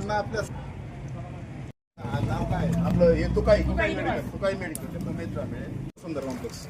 सर्वांना आपल्या नाव काय? आपलं हे तू काही मेडिकल तू काही मेडिकल मित्र सुंदर कॉम्प्लेक्स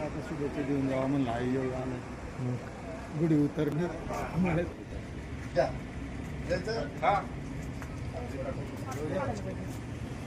आता शुभेच्छा देऊन जावा म्हणलं आई येऊ आलं गुढी उतरली हा.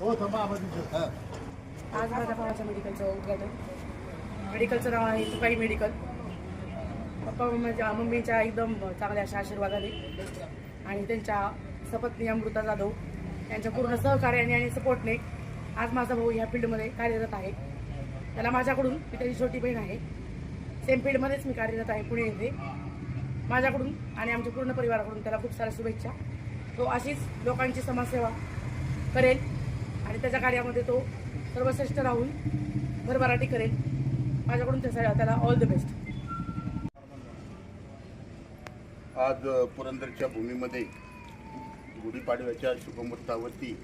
हो थांबा. हा. आज माझ्या भावाच्या मेडिकलचं उद्घाटन. मेडिकलचं नाव आहे तुकाई मेडिकल पप्पा मम्मीच्या मम्मीच्या एकदम चांगल्या अशा आशीर्वादाने आणि त्यांच्या सपत्नी अमृता जाधव यांच्या पूर्ण सहकार्याने आणि सपोर्टने आज माझा भाऊ ह्या फील्डमध्ये कार्यरत आहे. त्याला माझ्याकडून मी त्याची छोटी बहीण आहे. सेम फील्डमध्येच मी कार्यरत आहे पुणे येथे. माझ्याकडून आणि आमच्या पूर्ण परिवाराकडून त्याला खूप साऱ्या शुभेच्छा. तो अशीच लोकांची समाजसेवा करेल आणि त्याच्या कार्यामध्ये तो सर्वश्रेष्ठ राहून भरभराटी करेल. माझ्याकडून त्याचा त्याला ऑल द बेस्ट आज पुरंदरच्या भूमीमध्ये गुढीपाडव्याच्या शुभमुहूर्तावरती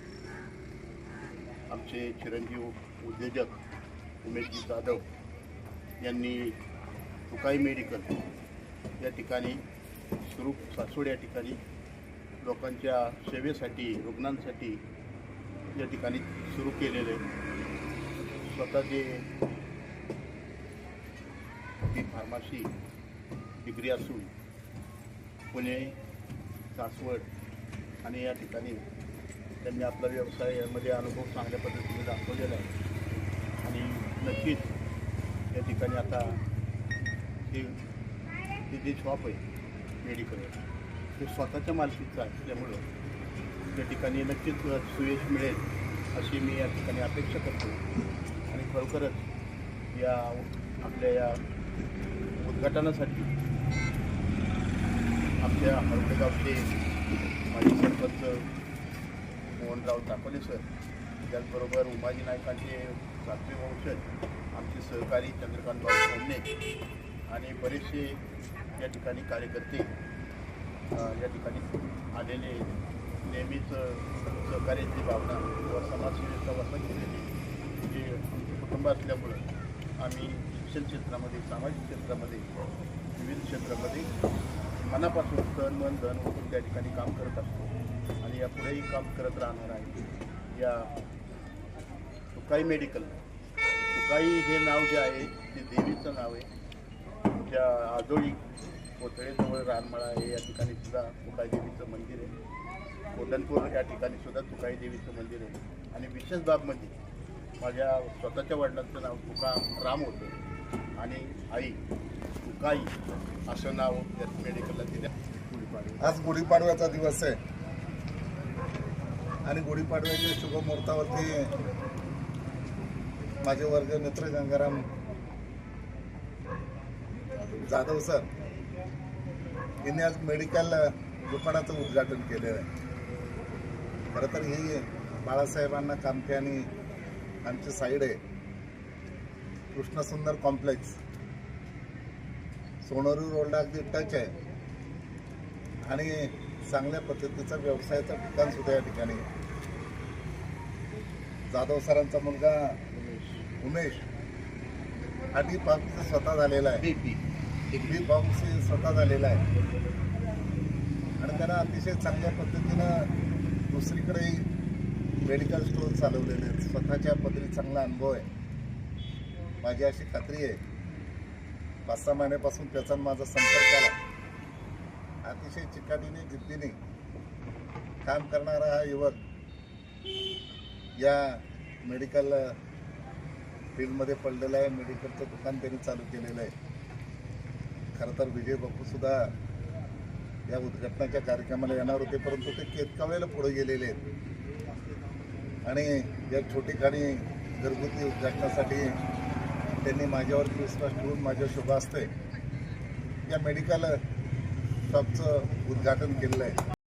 आमचे चिरंजीव उद्योजक उमेशजी जाधव यांनी तुकाई मेडिकल या ठिकाणी सुरू सासवड या ठिकाणी लोकांच्या सेवेसाठी रुग्णांसाठी या ठिकाणी सुरू केलेले. स्वतःचे ती फार्मसी डिग्री असून पुणे सासवड आणि या ठिकाणी त्यांनी आपला व्यवसायामध्ये अनुभव चांगल्या पद्धतीने दाखवलेला आहे. आणि नक्कीच या ठिकाणी आता ती हे जे शॉप आहे मेडिकल ते स्वतःच्या मालकीचं असल्यामुळं त्या ठिकाणी नक्कीच सुयश मिळेल अशी मी या ठिकाणी अपेक्षा करतो. आणि खरोखरच या आपल्या या उद्घाटनासाठी आपल्या हरडेगावचे माजी सरपंच मोहनराव तापले सर. त्याचबरोबर उमाजी नायकांचे सातवे वंशज आमचे सहकारी चंद्रकांतभाऊ सोमणे आणि बरेचसे या ठिकाणी कार्यकर्ते या ठिकाणी आलेले नेहमीच सहकार्याची भावना किंवा समाजसेवेचा वापर केलेली जे आमचे कुटुंब असल्यामुळं आम्ही शिक्षण क्षेत्रामध्ये सामाजिक क्षेत्रामध्ये विविध क्षेत्रामध्ये मनापासून तन मन धन होऊन त्या ठिकाणी काम करत असतो. आणि यापुढेही काम करत राहणार आहे. या तुकाई मेडिकल. तुकाई हे नाव जे आहे ते देवीचं नाव आहे. त्या आजोळी कोथळेजवळ रानमळा आहे. या ठिकाणी सुद्धा तुकाई देवीचं मंदिर आहे. कोल्हणपूर या ठिकाणी सुद्धा तुकाई देवीचं मंदिर आहे. आणि विशेष बाब म्हणजे माझ्या स्वतःच्या वडिलांचं नाव तुका राम होतं. आणि आई तुकाई असं नाव त्या मेडिकलला दिलं. आज गुढीपाडव्याचा दिवस आहे. आणि गुढीपाडव्याच्या शुभमुहूर्तावरती माझे वर्ग नेत्र गंगाराम जाधव सर यांनी आज मेडिकल दुकानाचं उद्घाटन केलेलं आहे. खरं तर ही बाळासाहेबांना कामके आणि आमची साईड आहे. कृष्णसुंदर कॉम्प्लेक्स सोनोरी रोडला अगदी टच आहे. आणि चांगल्या पद्धतीचा व्यवसायाचं ठिकाण सुद्धा या ठिकाणी. जाधव सरांचा मुलगा उमेश. हा डी फार्मसी स्वतः झालेला आहे. डी फार्मसी स्वतः झालेला आहे. आणि त्यांना अतिशय चांगल्या पद्धतीनं दुसरीकडेही मेडिकल स्टोअर चालवलेले आहेत. स्वतःच्या पदरी चांगला अनुभव आहे. माझी अशी खात्री आहे. पाच सहा महिन्यापासून त्याचा माझा संपर्क आला. अतिशय चिकाटीने जिद्दीने काम करणारा हा युवक या मेडिकल फील्डमध्ये पडलेला आहे. मेडिकलचं दुकान त्यांनी चालू केलेलं आहे. खरं तर विजय बापूसुद्धा या उद्घाटनाच्या कार्यक्रमाला येणार होते परंतु ते केतका वेळेला पुढे गेलेले आहेत. आणि या छोटी खाणी घरगुती उद्घाटनासाठी त्यांनी माझ्यावरती विश्वास ठेवून माझ्या शुभ असते या मेडिकल शॉपचं उद्घाटन केलेलं आहे.